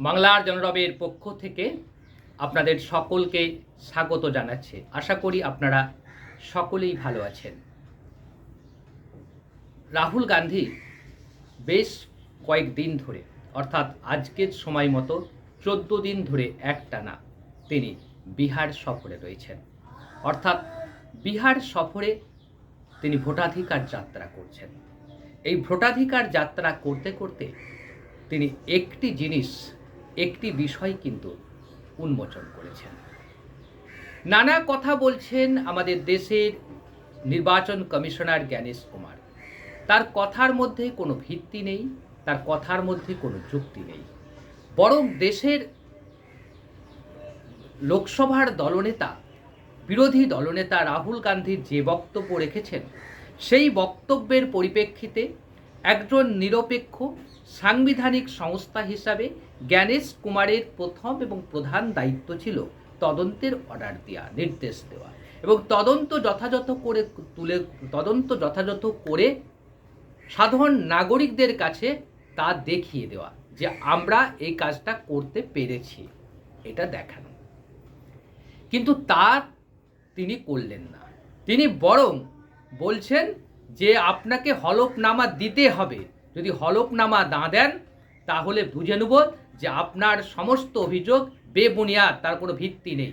বাংলার জনরবের পক্ষ থেকে আপনাদের সকলকে স্বাগত জানাচ্ছে। আশা করি আপনারা সকলেই ভালো আছেন। রাহুল গান্ধী বেশ কয়েকদিন ধরে, অর্থাৎ আজকের সময় মতো চোদ্দ দিন ধরে একটানা তিনি বিহার সফরে রয়েছেন। অর্থাৎ বিহার সফরে তিনি ভোটাধিকার যাত্রা করছেন। এই ভোটাধিকার যাত্রা করতে করতে তিনি একটি জিনিস একটি বিষয় কিন্তু উন্মোচন করেছেন। নানা কথা বলছেন আমাদের দেশের নির্বাচন কমিশনার জ্ঞানেশ কুমার। তার কথার মধ্যে কোনো ভিত্তি নেই, তার কথার মধ্যে কোনো যুক্তি নেই। বরং দেশের লোকসভার দলনেতা, বিরোধী দলনেতা রাহুল গান্ধীর যে বক্তব্য রেখেছেন, সেই বক্তব্যের পরিপ্রেক্ষিতে একজন নিরপেক্ষ সাংবিধানিক সংস্থা হিসাবে জ্ঞানেশ কুমারের প্রথম এবং প্রধান দায়িত্ব ছিল তদন্তের অর্ডার দেওয়া নির্দেশ দেওয়া। এবং তদন্ত যথাযথ করে তুলে, তদন্ত যথাযথ করে সাধারণ নাগরিকদের কাছে তা দেখিয়ে দেওয়া যে আমরা এই কাজটা করতে পেরেছি, এটা দেখানো। কিন্তু তা তিনি করলেন না। তিনি বরং বলছেন যে আপনাকে হলফনামা দিতে হবে, যদি হলফনামা না দেন, তাহলে বুঝে নেব যে আপনার সমস্ত অভিযোগ বেবুনিয়াদ, তার কোনো ভিত্তি নেই।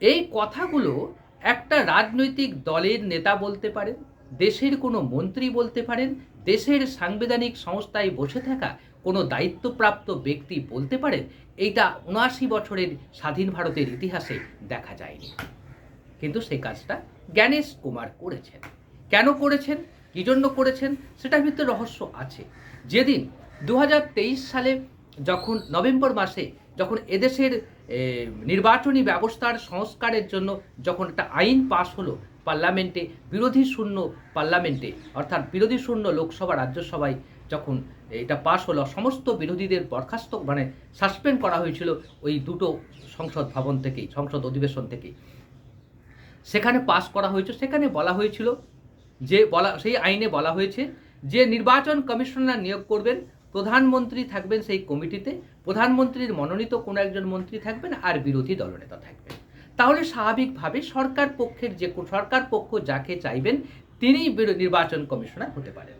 এই কথাগুলো একটা রাজনৈতিক দলের নেতা বলতে পারেন, দেশের কোনো মন্ত্রী বলতে পারেন, দেশের সাংবিধানিক সংস্থায় বসে থাকা কোনো দায়িত্বপ্রাপ্ত ব্যক্তি বলতে পারেন, এইটা উনআশি বছরের স্বাধীন ভারতের ইতিহাসে দেখা যায়নি। কিন্তু সে কাজটা জ্ঞানেশ কুমার করেছেন। কেন করেছেন, কী জন্য করেছেন, সেটার ভিতরে রহস্য আছে। যেদিন দু হাজার তেইশ সালে যখন নভেম্বর মাসে যখন এদেশের নির্বাচনী ব্যবস্থার সংস্কারের জন্য যখন একটা আইন পাশ হলো পার্লামেন্টে, বিরোধী শূন্য পার্লামেন্টে, অর্থাৎ বিরোধী শূন্য লোকসভা, রাজ্যসভায় যখন এটা পাশ হলো, সমস্ত বিরোধীদের বরখাস্ত মানে সাসপেন্ড করা হয়েছিল ওই দুটো সংসদ ভবন থেকেই, সংসদ অধিবেশন থেকেই। সেখানে পাশ করা হয়েছে, সেখানে বলা হয়েছিল যে বলা, সেই আইনে বলা হয়েছে যে নির্বাচন কমিশনার নিয়োগ করবেন, প্রধানমন্ত্রী থাকবেন সেই কমিটিতে, প্রধানমন্ত্রীর মনোনীত কোনো একজন মন্ত্রী থাকবেন আর বিরোধী দলনেতা থাকবেন। তাহলে স্বাভাবিকভাবে সরকার পক্ষের যে সরকার পক্ষ যাকে চাইবেন, তিনিই নির্বাচন কমিশনার হতে পারেন।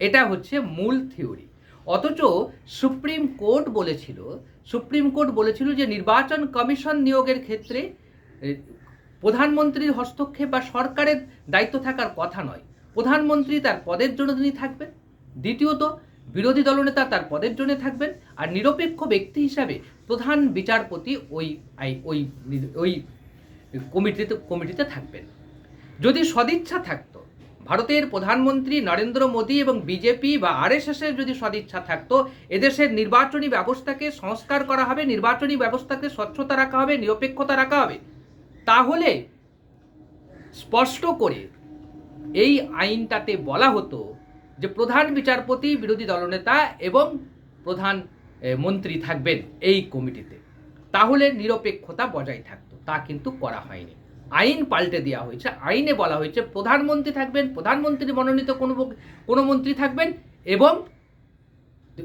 এটা হচ্ছে মূল থিওরি। অথচ সুপ্রিম কোর্ট বলেছিল, সুপ্রিম কোর্ট বলেছিল যে নির্বাচন কমিশন নিয়োগের ক্ষেত্রে প্রধানমন্ত্রীর হস্তক্ষেপ বা সরকারের দায়িত্ব থাকার কথা নয়। প্রধানমন্ত্রী তার পদের জন্য তিনি থাকবেন। দ্বিতীয়ত, বিরোধী দলনেতা তার পদের জন্য থাকবেন। আর নিরপেক্ষ ব্যক্তি হিসাবে প্রধান বিচারপতি ওই ওই ওই কমিটিতে কমিটিতে থাকবেন। যদি সদিচ্ছা থাকত, ভারতের প্রধানমন্ত্রী নরেন্দ্র মোদী এবং বিজেপি বা আরএসএসের যদি সদিচ্ছা থাকতো, এদেশের নির্বাচনী ব্যবস্থাকে সংস্কার করা হবে, নির্বাচনী ব্যবস্থাকে স্বচ্ছতা রাখা হবে, নিরপেক্ষতা রাখা হবে। তাহলে স্পষ্ট করে এই আইনটাতে বলা হতো যে প্রধান বিচারপতি, বিরোধী দলনেতা এবং প্রধান মন্ত্রী থাকবেন এই কমিটিতে। তাহলে নিরপেক্ষতা বজায় থাকতো। তা কিন্তু করা হয়নি। আইন পাল্টে দেওয়া হয়েছে। আইনে বলা হয়েছে, প্রধানমন্ত্রী থাকবেন, প্রধানমন্ত্রী মনোনীত কোনো কোনো মন্ত্রী থাকবেন এবং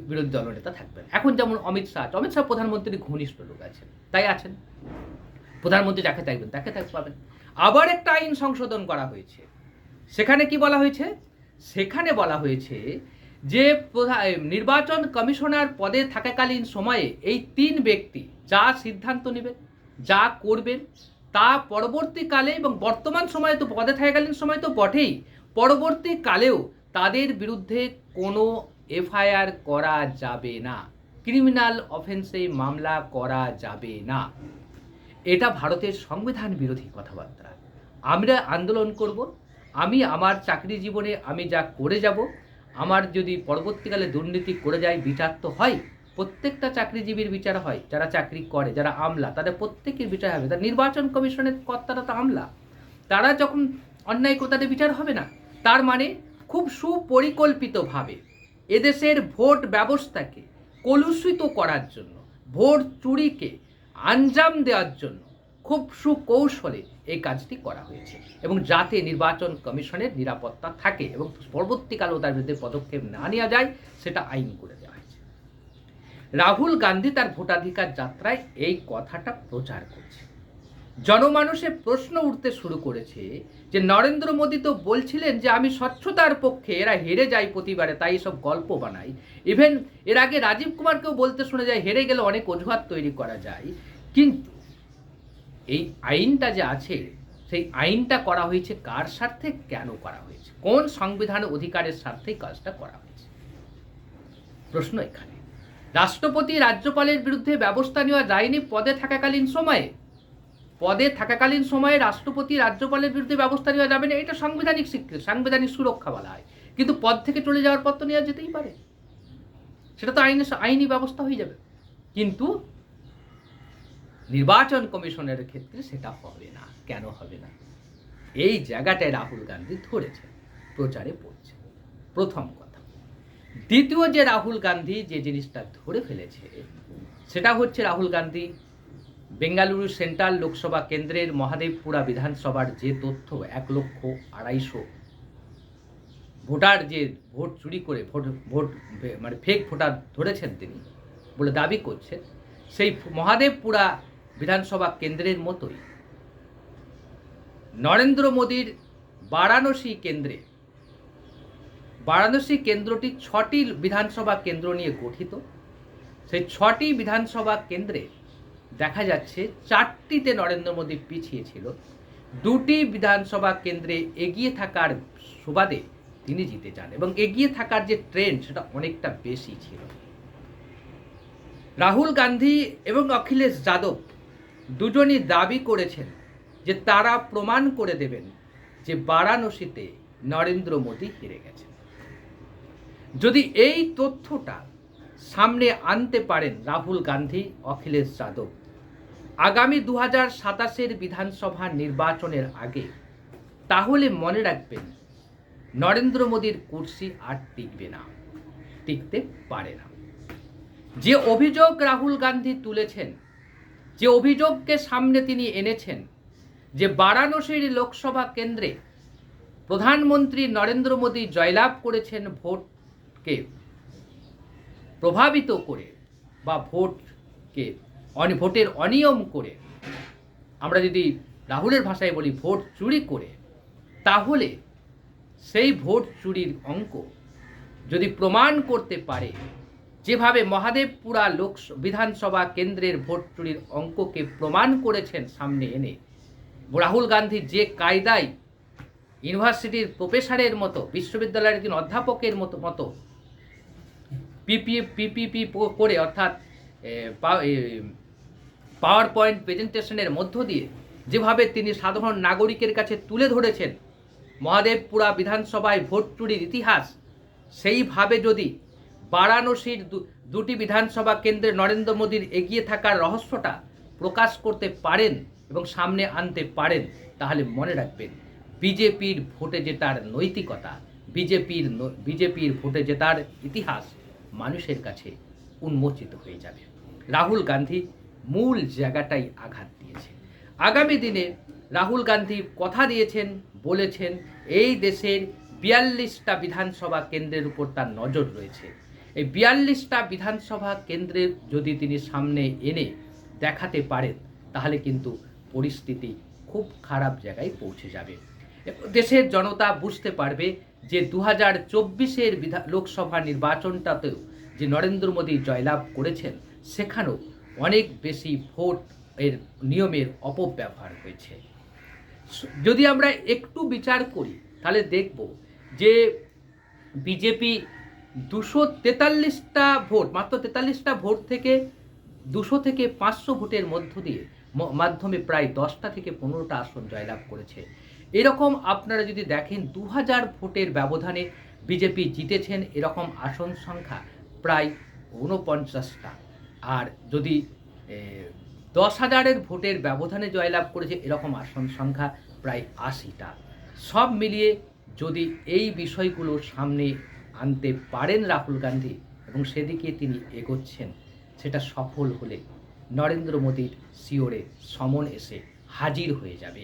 বিরোধী দলনেতা থাকবেন। এখন যেমন অমিত শাহ। অমিত শাহ প্রধানমন্ত্রীর ঘনিষ্ঠ লোক আছেন, তাই আছেন। প্রধানমন্ত্রী যাকে চাইবেন তাকে তাকে পাবেন। আবার একটা আইন সংশোধন করা হয়েছে। সেখানে কি বলা হয়েছে? সেখানে বলা হয়েছে যে নির্বাচন কমিশনার পদে থাকাকালীন সময়ে এই তিন ব্যক্তি যা সিদ্ধান্ত নেবেন, যা করবেন, তা পরবর্তীকালে এবং বর্তমান সময়ে তো পদে থাকাকালীন সময় তো বটেই, পরবর্তীকালেও তাদের বিরুদ্ধে কোনো এফআইআর করা যাবে না। ক্রিমিনাল অফেন্সে মামলা করা যাবে না। এটা ভারতের সংবিধান বিরোধী কথাবার্তা। আমরা আন্দোলন করব, আমি আমার চাকরি জীবনে আমি যা করে যাব, আমার যদি পরবর্তীকালে দুর্নীতি করে যায়, বিচার তো হয়, প্রত্যেকটা চাকরিজীবীর বিচার হয়, যারা চাকরি করে, যারা আমলা, তাদের প্রত্যেকের বিচার হবে। তার নির্বাচন কমিশনের কর্তারা তো আমলা। তারা যখন অন্যায় করে, তাদের বিচার হবে না। তার মানে খুব সুপরিকল্পিতভাবে এদেশের ভোট ব্যবস্থাকে কলুষিত করার জন্য, ভোট চুরিকে আঞ্জাম দেওয়ার জন্য খুব সুকৌশলে এই কাজটি করা হয়েছে এবং যাতে নির্বাচন কমিশনের নিরাপত্তা থাকে এবং পরবর্তীকালেও তার বিরুদ্ধে পদক্ষেপ না নেওয়া যায়, সেটা আইন করে দেওয়া হয়েছে। রাহুল গান্ধী তার ভোটাধিকার যাত্রায় এই কথাটা প্রচার করছে। জনমানসে প্রশ্ন উঠতে শুরু করেছে যে, নরেন্দ্র মোদী তো বলছিলেন যে, আমি স্বচ্ছতার পক্ষে, এরা হেরে যায় প্রতিবারে, তাই সব গল্প বানাই। ইভেন এর আগে রাজীব কুমারকেও বলতে শোনা যায়, হেরে গেলে অনেক অজুহাত তৈরি করা যায়। কিন্তু এই আইনটা যে আছে, সেই আইনটা করা হয়েছে কার স্বার্থে? কেন করা হয়েছে? কোন সংবিধান অধিকারের স্বার্থেই কাজটা করা হয়েছে? প্রশ্ন এখানে। রাষ্ট্রপতি, রাজ্যপালের বিরুদ্ধে ব্যবস্থা নেওয়া যায়নি পদে থাকাকালীন সময়ে। পদে থাকাকালীন সময়ে রাষ্ট্রপতি, রাজ্যপালের বিরুদ্ধে ব্যবস্থা নেওয়া যাবে না, এটা সাংবিধানিক স্বীকৃতি, সাংবিধানিক সুরক্ষা বলা হয়। কিন্তু পদ থেকে চলে যাওয়ার পর তো নেওয়া যেতেই পারে। সেটা তো আইনে আইনি ব্যবস্থা হয়ে যাবে। কিন্তু নির্বাচন কমিশনের ক্ষেত্রে সেটা হবে না। কেন হবে না? এই জায়গাটায় রাহুল গান্ধী ধরেছে, প্রচারে পড়ছে। প্রথম কথা। দ্বিতীয় যে রাহুল গান্ধী যে জিনিসটা ধরে ফেলেছে, সেটা হচ্ছে রাহুল গান্ধী বেঙ্গালুরু সেন্ট্রাল লোকসভা কেন্দ্রের মহাদেবপুরা বিধানসভার যে তথ্য, এক লক্ষ আড়াইশো ভোটার যে ভোট চুরি করে, ভোট ভোট মানে ফেক ভোটার ধরেছেন তিনি বলে দাবি করছেন, সেই মহাদেবপুরা বিধানসভা কেন্দ্রের মতোই। নরেন্দ্র মোদীর বারাণসী কেন্দ্রে। বারাণসী কেন্দ্রটি ছটি বিধানসভা কেন্দ্র নিয়ে গঠিত। সেই ছটি বিধানসভা কেন্দ্রে দেখা যাচ্ছে চারটিতে নরেন্দ্র মোদী পিছিয়ে ছিল। দুটি বিধানসভা কেন্দ্রে এগিয়ে থাকার সুবাদে তিনি জিতে যান এবং এগিয়ে থাকার যে ট্রেন্ড সেটা অনেকটা বেশি ছিল। রাহুল গান্ধী এবং অখিলেশ যাদব দুজনই দাবি করেছেন যে তারা প্রমাণ করে দেবেন যে বারাণসীতে নরেন্দ্র মোদী হেরে গেছেন। যদি এই তথ্যটা সামনে আনতে পারেন রাহুল গান্ধী, অখিলেশ যাদব, আগামী দু হাজার সাতাশের বিধানসভা নির্বাচনের আগে, তাহলে মনে রাখবেন নরেন্দ্র মোদীর কুর্সি আর টিকবে না, টিকতে পারে না। যে অভিযোগ রাহুল গান্ধী তুলেছেন যে অভিযোগকে সামনে তিনি এনেছেন যে বারাণসীর লোকসভা কেন্দ্রে প্রধানমন্ত্রী নরেন্দ্র মোদী জয়লাভ করেছেন ভোটকে প্রভাবিত করে বা ভোটকে ভোটের অনিয়ম করে। আমরা যদি রাহুলের ভাষায় বলি ভোট চুরি করে, তাহলে সেই ভোট চুরির অঙ্ক যদি প্রমাণ করতে পারে যেভাবে মহাদেবপুরা লোক বিধানসভা কেন্দ্রের ভোট চুরির অঙ্ককে প্রমাণ করেছেন সামনে এনে, রাহুল গান্ধী যে কায়দায় ইউনিভার্সিটির প্রফেসরের মতো, বিশ্ববিদ্যালয়ের একজন অধ্যাপকের মতো মতো পিপি, পিপিপি করে অর্থাৎ পাওয়ার পয়েন্ট প্রেজেন্টেশনের মধ্য দিয়ে যেভাবে তিনি সাধারণ নাগরিকের কাছে তুলে ধরেছেন, মহাদেবপুরা বিধানসভায় ভোট চুরির ইতিহাস, সেইভাবে যদি বারাণসীর দুটি বিধানসভা কেন্দ্রে নরেন্দ্র মোদীর এগিয়ে থাকার রহস্যটা প্রকাশ করতে পারেন এবং সামনে আনতে পারেন, তাহলে মনে রাখবেন, বিজেপির ভোটে জেতার নৈতিকতা, বিজেপির বিজেপির ভোটে জেতার ইতিহাস মানুষের কাছে উন্মোচিত হয়ে যাবে। রাহুল গান্ধী মূল জায়গাটাই আঘাত দিয়েছে। আগামী দিনে রাহুল গান্ধী কথা দিয়েছেন, বলেছেন, এই দেশের বিয়াল্লিশটা বিধানসভা কেন্দ্রের উপর তার নজর রয়েছে। এই বিয়াল্লিশটা বিধানসভা কেন্দ্রের যদি তিনি সামনে এনে দেখাতে পারেন, তাহলে কিন্তু পরিস্থিতি খুব খারাপ জায়গায় পৌঁছে যাবে। দেশের জনতা বুঝতে পারবে যে দু হাজার চব্বিশের লোকসভা নির্বাচনটাতেও যে নরেন্দ্র মোদী জয়লাভ করেছেন, সেখানেও অনেক বেশি ভোট এর নিয়মের অপব্যবহার হয়েছে। যদি আমরা একটু বিচার করি, তাহলে দেখব যে বিজেপি দুশো তেতাল্লিশটা ভোট, মাত্র তেতাল্লিশটা ভোট থেকে দুশো থেকে পাঁচশো ভোটের মধ্য দিয়ে মাধ্যমে প্রায় দশটা থেকে পনেরোটা আসন জয়লাভ করেছে। এরকম আপনারা যদি দেখেন দু হাজার ভোটের ব্যবধানে বিজেপি জিতেছেন, এরকম আসন সংখ্যা প্রায় ঊনপঞ্চাশটা। আর যদি দশ হাজারের ভোটের ব্যবধানে জয়লাভ করেছে, এরকম আসন সংখ্যা প্রায় আশিটা। সব মিলিয়ে যদি এই বিষয়গুলো সামনে আনতে পারেন রাহুল গান্ধী এবং সেদিকে তিনি এগোচ্ছেন। সেটা সফল হলে নরেন্দ্র মোদীর শিওরে সমন এসে হাজির হয়ে যাবে।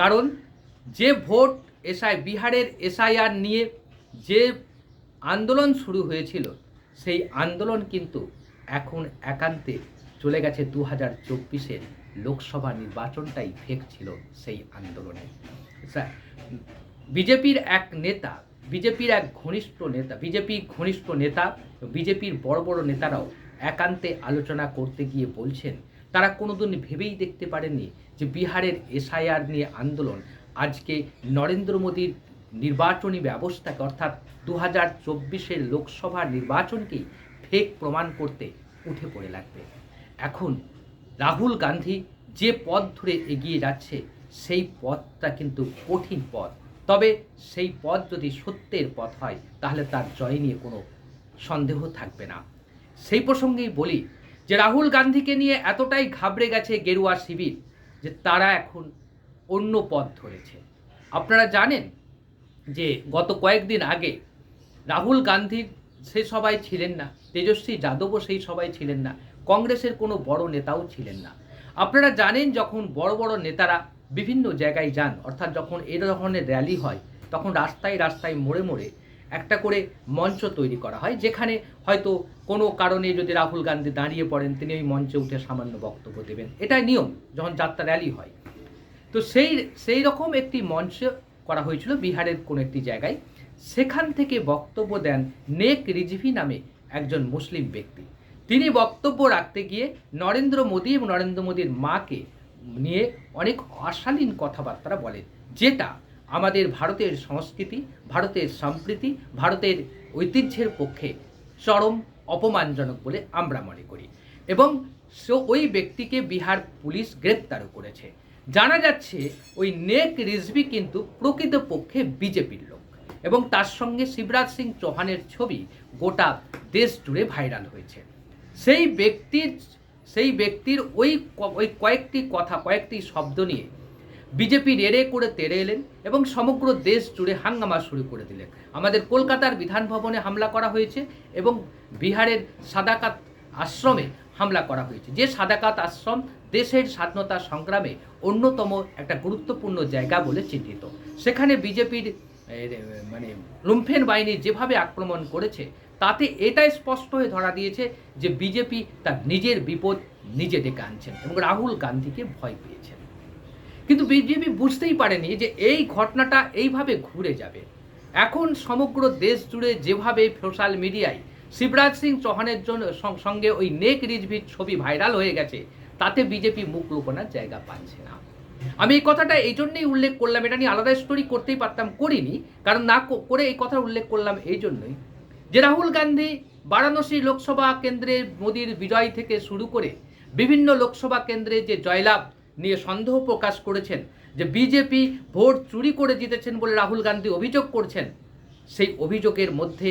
কারণ যে ভোট এসআই, বিহারের এসআইআর নিয়ে যে আন্দোলন শুরু হয়েছিল, সেই আন্দোলন কিন্তু এখন একান্তে চলে গেছে দু হাজার চব্বিশের লোকসভা নির্বাচনটাই ফেক ছিল সেই আন্দোলনে। বিজেপির এক নেতা বিজেপির এক ঘনিষ্ঠ নেতা, বিজেপি ঘনিষ্ঠ নেতা বিজেপির বড় বড় নেতারাও একান্তে আলোচনা করতে গিয়ে বলছেন, তারা কোনোদিন ভেবেই দেখতে পারেননি যে বিহারের এসআইআর নিয়ে আন্দোলন আজকে নরেন্দ্র মোদীর নির্বাচনী ব্যবস্থাকে অর্থাৎ দু হাজার চব্বিশের লোকসভা নির্বাচনকেই ফেক প্রমাণ করতে উঠে পড়ে লাগবে। এখন রাহুল গান্ধী যে পথ ধরে এগিয়ে যাচ্ছে, সেই পথটা কিন্তু কঠিন পথ। তবে সেই পথ যদি সত্যের পথ হয়, তাহলে তার জয় নিয়ে কোনো সন্দেহ থাকবে না। সেই প্রসঙ্গেই বলি যে রাহুল গান্ধীকে নিয়ে এতটাই ঘাবড়ে গেছে গেরুয়া শিবির যে তারা এখন অন্য পথ ধরেছে। আপনারা জানেন যে গত কয়েকদিন আগে রাহুল গান্ধীর সে সবাই ছিলেন না, তেজস্বী যাদবও সেই সবাই ছিলেন না, কংগ্রেসের কোনো বড় নেতাও ছিলেন না। আপনারা জানেন যখন বড় বড় নেতারা বিভিন্ন জায়গায় যান, অর্থাৎ যখন এ ধরনের র্যালি হয়, তখন রাস্তায় রাস্তায় মোড়ে মোড়ে একটা করে মঞ্চ তৈরি করা হয়, যেখানে হয়তো কোনো কারণে যদি রাহুল গান্ধী দাঁড়িয়ে পড়েন, তিনি ওই মঞ্চে উঠে সামান্য বক্তব্য দেবেন। এটাই নিয়ম, যখন যাত্রা র্যালি হয়। তো সেই সেই রকম একটি মঞ্চ করা হয়েছিল বিহারের কোনো একটি জায়গায়। সেখান থেকে বক্তব্য দেন নেক রিজিভি নামে একজন মুসলিম ব্যক্তি। তিনি বক্তব্য রাখতে গিয়ে নরেন্দ্র মোদী এবং নরেন্দ্র মোদীর মাকে নিয়ে অনেক অশালীন কথাবার্তা বলেন, যেটা আমাদের ভারতের সংস্কৃতি, ভারতের সম্প্রীতি, ভারতের ঐতিহ্যের পক্ষে চরম অপমানজনক বলে আমরা মনে করি। এবং সে ওই ব্যক্তিকে বিহার পুলিশ গ্রেপ্তারও করেছে। জানা যাচ্ছে ওই নেক রিজভি কিন্তু প্রকৃতপক্ষে বিজেপির লোক এবং তার সঙ্গে শিবরাজ সিং চৌহানের ছবি গোটা দেশ জুড়ে ভাইরাল হয়েছে। সেই ব্যক্তির সেই ব্যক্তির ওই ওই কয়েকটি কথা, কয়েকটি শব্দ নিয়ে বিজেপি রেড়ে করে তেড়ে এলেন এবং সমগ্র দেশ জুড়ে হাঙ্গামা শুরু করে দিলেন। আমাদের কলকাতার বিধান ভবনে হামলা করা হয়েছে এবং বিহারের সাদাকাত আশ্রমে হামলা করা হয়েছে। যে সাদাকাত আশ্রম দেশের স্বাধীনতা সংগ্রামে অন্যতম একটা গুরুত্বপূর্ণ জায়গা বলে চিহ্নিত। সেখানে বিজেপির মানে লুম্ফেন বাহিনী যেভাবে আক্রমণ করেছে তাতে এটাই স্পষ্ট হয়ে ধরা দিয়েছে যে বিজেপি তার নিজের বিপদ নিজে ডেকে আনছেন এবং রাহুল গান্ধীকে ভয় পেয়েছেন। কিন্তু বিজেপি বুঝতেই পারেনি যে এই ঘটনাটা এইভাবে ঘুরে যাবে। এখন সমগ্র দেশ জুড়ে যেভাবে সোশ্যাল মিডিয়ায় শিবরাজ সিং চৌহানের জন্য সঙ্গে ওই নেক রিজভির ছবি ভাইরাল হয়ে গেছে, তাতে বিজেপি মুখ লুকোনোর জায়গা পাচ্ছে না। আমি এই কথাটা এই জন্যই উল্লেখ করলাম, এটা নিয়ে আলাদা স্টোরি করতেই পারতাম, করিনি, কারণ না করে এই কথা উল্লেখ করলাম এই জন্যই। যে রাহুল গান্ধী বারাণসী লোকসভা কেন্দ্রে মোদির বিজয় থেকে শুরু করে বিভিন্ন লোকসভা কেন্দ্রে যে জয়লাভ নিয়ে সন্দেহ প্রকাশ করেছেন, যে বিজেপি ভোট চুরি করে জিতেছেন বলে রাহুল গান্ধী অভিযোগ করছেন, সেই অভিযোগের মধ্যে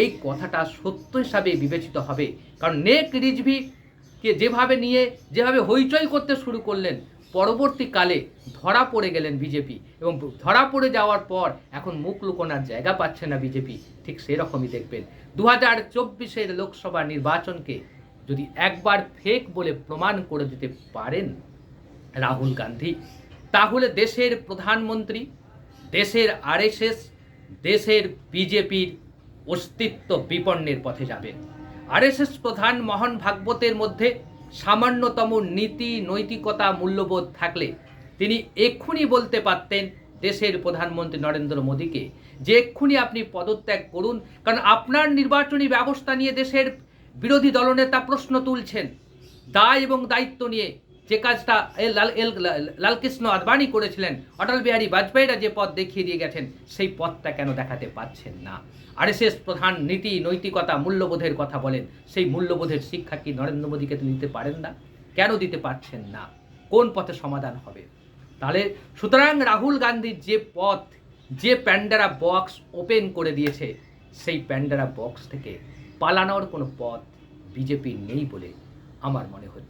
এই কথাটা সত্য হিসাবে বিবেচিত হবে। কারণ নেক রিজভিকে যেভাবে নিয়ে, যেভাবে হইচই করতে শুরু করলেন পরবর্তীকালে ধরা পড়ে গেলেন বিজেপি এবং ধরা পড়ে যাওয়ার পর এখন মুখ লুকোনার জায়গা পাচ্ছে না বিজেপি। ঠিক সেরকমই দেখবেন। দু হাজার চব্বিশের লোকসভা নির্বাচনকে যদি একবার ফেক বলে প্রমাণ করে দিতে পারেন রাহুল গান্ধী, তাহলে দেশের প্রধানমন্ত্রী, দেশের আরএসএস, দেশের বিজেপির অস্তিত্ব বিপন্নের পথে যাবে আরএসএস প্রধান মোহন ভাগবতের মধ্যে সামান্যতম নীতি, নৈতিকতা মূল্যবোধ থাকলে তিনি এক্ষুনি বলতে পারতেন দেশের প্রধানমন্ত্রী নরেন্দ্র মোদীকে যে এক্ষুনি আপনি পদত্যাগ করুন, কারণ আপনার নির্বাচনী ব্যবস্থা নিয়ে দেশের বিরোধী দলনেতা প্রশ্ন তুলছেন। দায় এবং দায়িত্ব নিয়ে যে কাজটা লাল, এল লালকৃষ্ণ আদবানি করেছিলেন, অটল বিহারী বাজপেয়ীরা যে পথ দেখিয়ে দিয়ে গেছেন, সেই পথটা কেন দেখাতে পাচ্ছেন না? আর আরএসএস প্রধান নীতি, নৈতিকতা, মূল্যবোধের কথা বলেন, সেই মূল্যবোধের শিক্ষা কি নরেন্দ্র মোদীকে তো দিতে পারেন না? কেন দিতে পারছেন না? কোন পথে সমাধান হবে? তাহলে সুতরাং রাহুল গান্ধীর যে পথ, যে প্যান্ডারা বক্স ওপেন করে দিয়েছে, সেই প্যান্ডারা বক্স থেকে পালানোর কোনো পথ বিজেপির নেই বলে আমার মনে হচ্ছে।